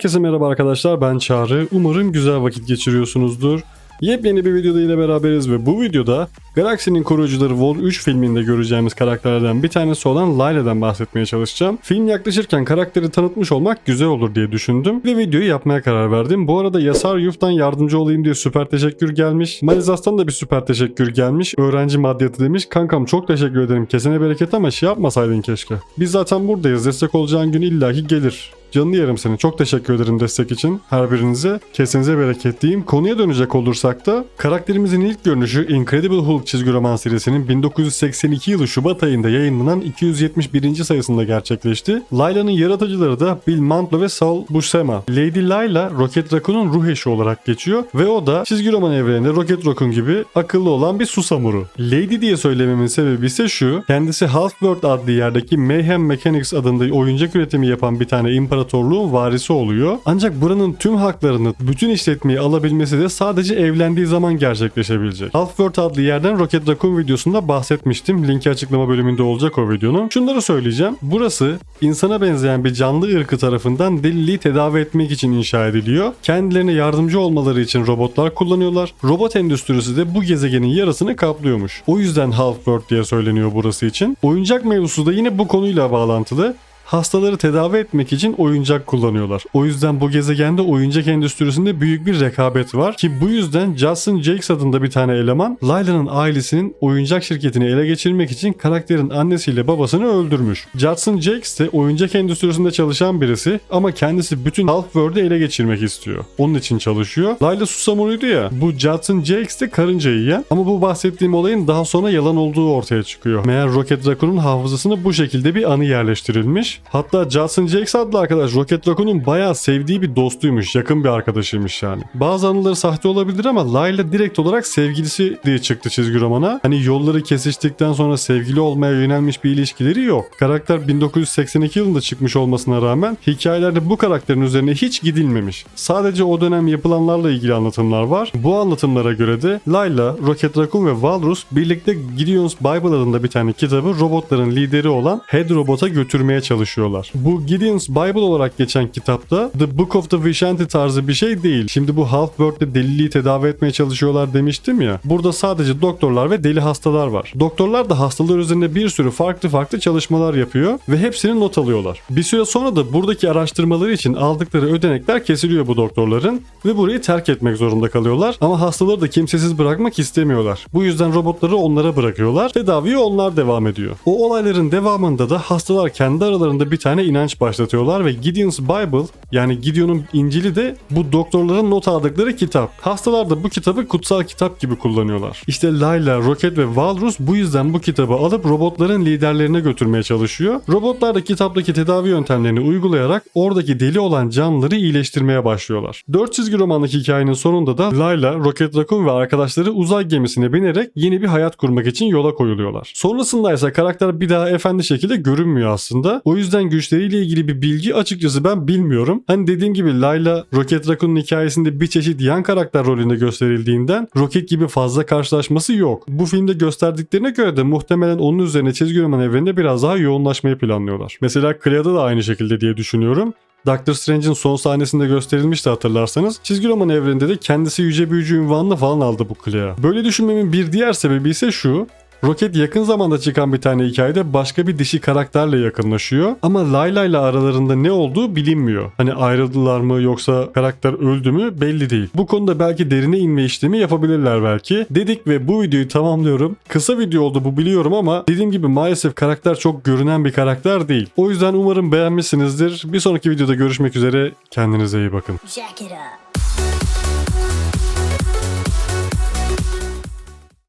Herkese merhaba arkadaşlar ben Çağrı. Umarım güzel vakit geçiriyorsunuzdur. Yepyeni bir videoda yine beraberiz ve bu videoda Galaxy'nin koruyucuları Vol 3 filminde göreceğimiz karakterlerden bir tanesi olan Layla'dan bahsetmeye çalışacağım. Film yaklaşırken karakteri tanıtmış olmak güzel olur diye düşündüm ve videoyu yapmaya karar verdim. Bu arada Yasar Yuf'tan yardımcı olayım diye süper teşekkür gelmiş. Malizas'tan da bir süper teşekkür gelmiş. Öğrenci maddiyatı demiş. Kankam çok teşekkür ederim. Kesene bereket ama şey yapmasaydın keşke. Biz zaten buradayız. Destek olacağın gün illaki gelir. Canını yerim seni. Çok teşekkür ederim destek için her birinize. Kesinize bereket diyeyim. Konuya dönecek olursak da karakterimizin ilk görünüşü Incredible Hulk çizgi roman serisinin 1982 yılı Şubat ayında yayınlanan 271. sayısında gerçekleşti. Layla'nın yaratıcıları da Bill Mantlo ve Saul Buscema. Lady Layla Rocket Raccoon'un ruh eşi olarak geçiyor ve o da çizgi roman evreninde Rocket Raccoon gibi akıllı olan bir susamuru. Lady diye söylememin sebebi ise şu. Kendisi Half-World adlı yerdeki Mayhem Mechanics adında oyuncak üretimi yapan bir tane imparatorluğun varisi oluyor. Ancak buranın tüm haklarını, bütün işletmeyi alabilmesi de sadece evlendiği zaman gerçekleşebilecek. Half-World adlı yerden Rocket Raccoon videosunda bahsetmiştim. Linki açıklama bölümünde olacak o videonun. Şunları söyleyeceğim. Burası insana benzeyen bir canlı ırkı tarafından deliliği tedavi etmek için inşa ediliyor. Kendilerine yardımcı olmaları için robotlar kullanıyorlar. Robot endüstrisi de bu gezegenin yarısını kaplıyormuş. O yüzden Half-World diye söyleniyor burası için. Oyuncak mevzusu da yine bu konuyla bağlantılı hastaları tedavi etmek için oyuncak kullanıyorlar. O yüzden bu gezegende oyuncak endüstrisinde büyük bir rekabet var ki bu yüzden Justin Jakes adında bir tane eleman Layla'nın ailesinin oyuncak şirketini ele geçirmek için karakterin annesiyle babasını öldürmüş. Justin Jakes de oyuncak endüstrisinde çalışan birisi ama kendisi bütün Half-World'ü ele geçirmek istiyor. Onun için çalışıyor. Layla susamuruydu ya. Bu Justin Jakes de karınca yiyen ama bu bahsettiğim olayın daha sonra yalan olduğu ortaya çıkıyor. Meğer Rocket Raccoon'un hafızasına bu şekilde bir anı yerleştirilmiş. Hatta Justin Jakes adlı arkadaş Rocket Raccoon'un bayağı sevdiği bir dostuymuş. Yakın bir arkadaşıymış yani. Bazı anıları sahte olabilir ama Layla direkt olarak sevgilisi diye çıktı çizgi romana. Hani yolları kesiştikten sonra sevgili olmaya yönelmiş bir ilişkileri yok. Karakter 1982 yılında çıkmış olmasına rağmen hikayelerde bu karakterin üzerine hiç gidilmemiş. Sadece o dönem yapılanlarla ilgili anlatımlar var. Bu anlatımlara göre de Layla, Rocket Raccoon ve Walrus birlikte Gideon's Bible adında bir tane kitabı robotların lideri olan Head Robot'a götürmeye çalışıyorlar. Bu Gideon's Bible olarak geçen kitapta The Book of the Vishanti tarzı bir şey değil. Şimdi bu Half-World'de deliliği tedavi etmeye çalışıyorlar demiştim ya. Burada sadece doktorlar ve deli hastalar var. Doktorlar da hastalar üzerinde bir sürü farklı farklı çalışmalar yapıyor ve hepsini not alıyorlar. Bir süre sonra da buradaki araştırmaları için aldıkları ödenekler kesiliyor bu doktorların ve burayı terk etmek zorunda kalıyorlar. Ama hastaları da kimsesiz bırakmak istemiyorlar. Bu yüzden robotları onlara bırakıyorlar. Tedaviye onlar devam ediyor. O olayların devamında da hastalar kendi aralarında bir tane inanç başlatıyorlar ve Gideon's Bible yani Gideon'un İncil'i de bu doktorların not aldıkları kitap. Hastalar da bu kitabı kutsal kitap gibi kullanıyorlar. İşte Layla, Rocket ve Walrus bu yüzden bu kitabı alıp robotların liderlerine götürmeye çalışıyor. Robotlar da kitaptaki tedavi yöntemlerini uygulayarak oradaki deli olan canlıları iyileştirmeye başlıyorlar. 4 çizgi romanlık hikayenin sonunda da Layla, Rocket Raccoon ve arkadaşları uzay gemisine binerek yeni bir hayat kurmak için yola koyuluyorlar. Sonrasında ise karakter bir daha efendi şekilde görünmüyor aslında. O yüzden güçleriyle ilgili bir bilgi açıkçası ben bilmiyorum. Hani dediğim gibi Layla Rocket Raccoon'un hikayesinde bir çeşit yan karakter rolünde gösterildiğinden Rocket gibi fazla karşılaşması yok. Bu filmde gösterdiklerine göre de muhtemelen onun üzerine çizgi roman evreninde biraz daha yoğunlaşmayı planlıyorlar. Mesela Clea'da da aynı şekilde diye düşünüyorum. Doctor Strange'in son sahnesinde gösterilmişti hatırlarsanız. Çizgi roman evreninde de kendisi yüce büyücü ünvanını falan aldı bu Clea. Böyle düşünmemin bir diğer sebebi ise şu. Rocket yakın zamanda çıkan bir tane hikayede başka bir dişi karakterle yakınlaşıyor. Ama Layla ile aralarında ne olduğu bilinmiyor. Hani ayrıldılar mı yoksa karakter öldü mü belli değil. Bu konuda belki derine inme işlemi yapabilirler belki. Dedik ve bu videoyu tamamlıyorum. Kısa video oldu bu biliyorum ama dediğim gibi maalesef karakter çok görünen bir karakter değil. O yüzden umarım beğenmişsinizdir. Bir sonraki videoda görüşmek üzere. Kendinize iyi bakın. Jack it up.